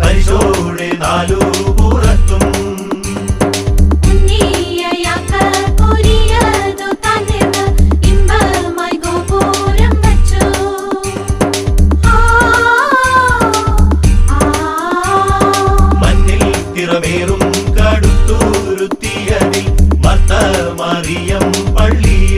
പരിശോടെ നാലു പുറത്തും. കടുത്തൂരുത്തിയതിൽ മത്ത മറിയം പള്ളിയിൽ